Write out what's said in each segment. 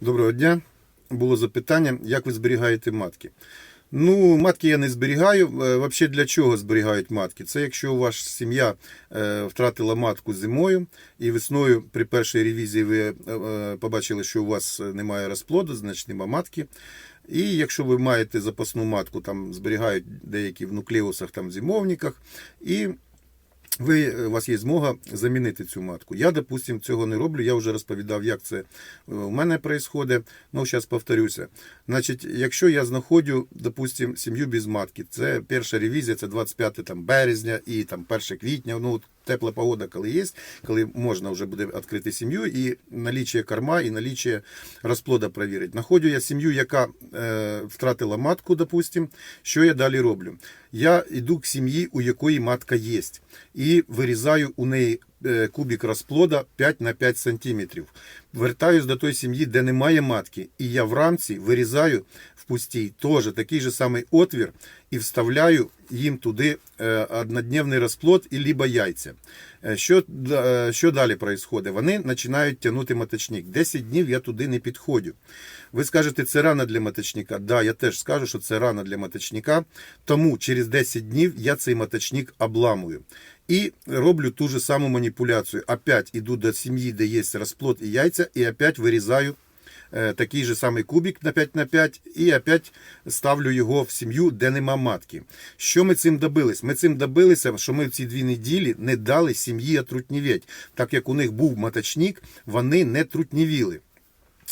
Доброго дня. Було запитання, як ви зберігаєте матки. Ну, матки я не зберігаю. Е, Взагалі для чого зберігають матки? Це якщо ваша сім'я е, втратила матку зимою і весною при першій ревізії ви е, побачили, що у вас немає розплоду, значить нема матки. І якщо ви маєте запасну матку, там зберігають деякі в нуклеусах, там в зимовниках, і ви, у вас є змога замінити цю матку. Я, допустим, цього не роблю. Я вже розповідав, як це е, у мене відбувається. Ну, зараз повторюся. Значить, якщо я знаходжу, допустим, сім'ю без матки, це перша ревізія, це 25 там, березня і там 1 квітня. Ну, от тепла погода, коли є, коли можна вже буде відкрити сім'ю, і налічує корма, і налічує розплода перевірити. Находю я сім'ю, яка е, втратила матку, допустим, що я далі роблю? Я йду к сім'ї, у якої матка є, і вирізаю у неї е, кубик розплода 5 на 5 сантиметрів. Вертаюсь до той сім'ї, де немає матки, і я в рамці вирізаю в пустій теж такий же самий отвір і вставляю їм туди е, однодневний розплод і либо яйця. Е, Що, що далі відбувається? Вони починають тягнути маточник. 10 днів я туди не підходжу. Ви скажете, це рано для маточника. Да, я теж скажу, що це рано для маточника. Тому через 10 днів я цей маточник обламую. І роблю ту же саму маніпуляцію. Опять іду до сім'ї, де є розплод і яйця, і опять вирізаю е, такий же самий кубик на 5 на 5 і опять ставлю його в сім'ю, де нема матки. Що ми цим добились? Ми цим добилися, що ми в ці дві неділі не дали сім'ї отрутнівіть. Так як у них був маточник, вони не трутнівіли.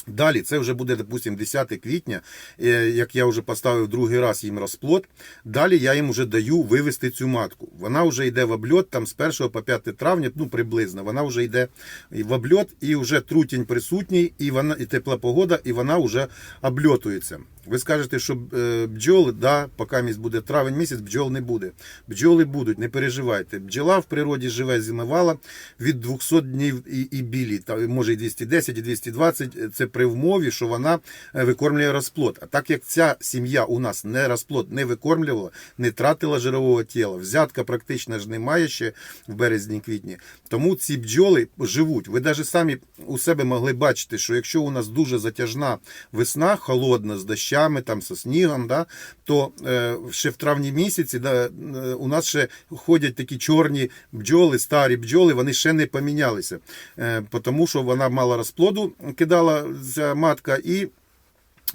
Далі, це вже буде, допустим, 10 квітня, е, як я вже поставив другий раз їм розплод. Далі я їм вже даю вивести цю матку. Вона вже йде в обльот там з 1 по 5 травня, ну приблизно. Вона вже йде в обльот, і вже трутінь присутній, і вона і тепла погода, і вона вже обльотується. Ви скажете, що е, бджоли, да, поки місяць буде травень місяць, бджол не буде. Бджоли будуть, не переживайте. Бджола в природі живе зимувала від 200 днів і, і білі, та, може і 210, і 220. Це при вмові, що вона е, викормлює розплод. А так як ця сім'я у нас не розплод не викормлювала, не тратила жирового тіла, взятка практично ж немає ще в березні-квітні. Тому ці бджоли живуть. Ви навіть самі у себе могли бачити, що якщо у нас дуже затяжна весна, холодна з дощами, там со снігом, да, то е, ще в травні місяці да, е, у нас ще ходять такі чорні бджоли, старі бджоли, вони ще не помінялися, е, тому що вона мала розплоду, кидала ця матка, і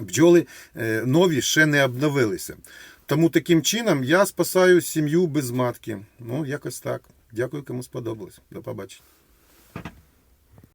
бджоли е, нові ще не обновилися. Тому таким чином я спасаю сім'ю без матки. Ну, якось так. Дякую, кому сподобалось. До побачення.